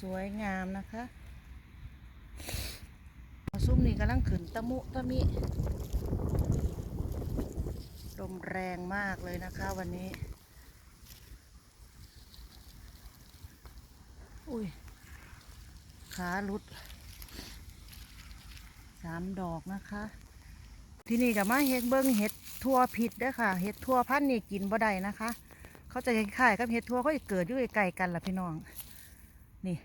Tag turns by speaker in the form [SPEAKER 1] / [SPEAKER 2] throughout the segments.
[SPEAKER 1] สวยงามนะคะซุ้มนี่กำลังขึ้นตะมุตะมิลมแรงมากเลยนะคะวันนี้ อุ้ย ขาลุด สามดอกนะคะ ที่นี่กับมาเห็ดเบิ้งเห็ดทั่วผิดเด้อค่ะ เห็ดทั่วพันนี่กินบ่ได้นะคะ เขาจะคล้ายๆกับเห็ดทั่วเขาจะเกิดอยู่ใกล้กันล่ะพี่น้อง นี่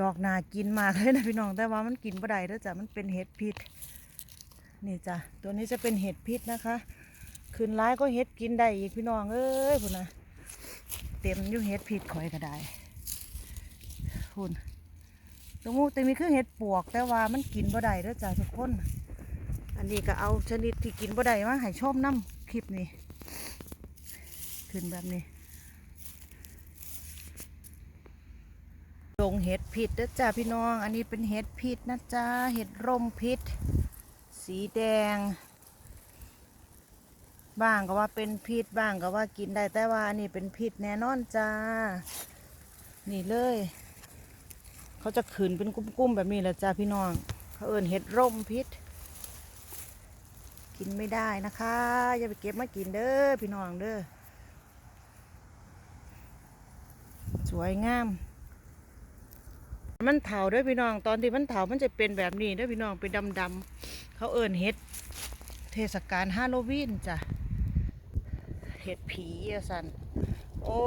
[SPEAKER 1] ดอกนากินมากเลยนะพี่น้องแต่ว่ามันกินบ่ได้เด้อจ้ะมันเป็นเห็ดพิษนี่จ้ะตัวนี้จะเป็นเห็ดพิษนะคะขึ้นร้ายก็เห็ดกินได้อีกพี่น้องเอ้ยพุ่นนะเต็มยู่เห็ดพิษข่อยก็ได้พุ่นตรงนู้นแต่มีเครื่องเห็ดปวก แต่ว่ามันกินบ่ได้เด้อจ้ะทุกคนอันนี้ก็เอาชนิดที่กินบ่ได้มาให้ชมน้ำคลิปนี้ขึ้นแบบนี้ งเห็ดพิษนะจ๊ะพี่น้อง อันนี้เป็นเห็ดพิษนะจ๊ะเห็ดร่มพิษ สีแดง บ้างก็ว่าเป็นพิษบ้างก็ว่ากินได้แต่ว่าอันนี้เป็นพิษแน่นอนจ้า นี่เลย เขาจะขืนเป็นกุ้มๆแบบนี้แหละจ้าพี่น้อง เขาเอิ้นเห็ดร่มพิษ กินไม่ได้นะคะ อย่าไปเก็บมากินเด้อพี่น้องเด้อสวยงาม มันเถาด้วยพี่น้อง ตอนที่มันเถามันจะเป็นแบบนี้ด้วยพี่น้องเป็นดำๆเขาเอิญเห็ด เทศกาลฮาโลวีนจ้ะเห็ดผีอะสันโอ้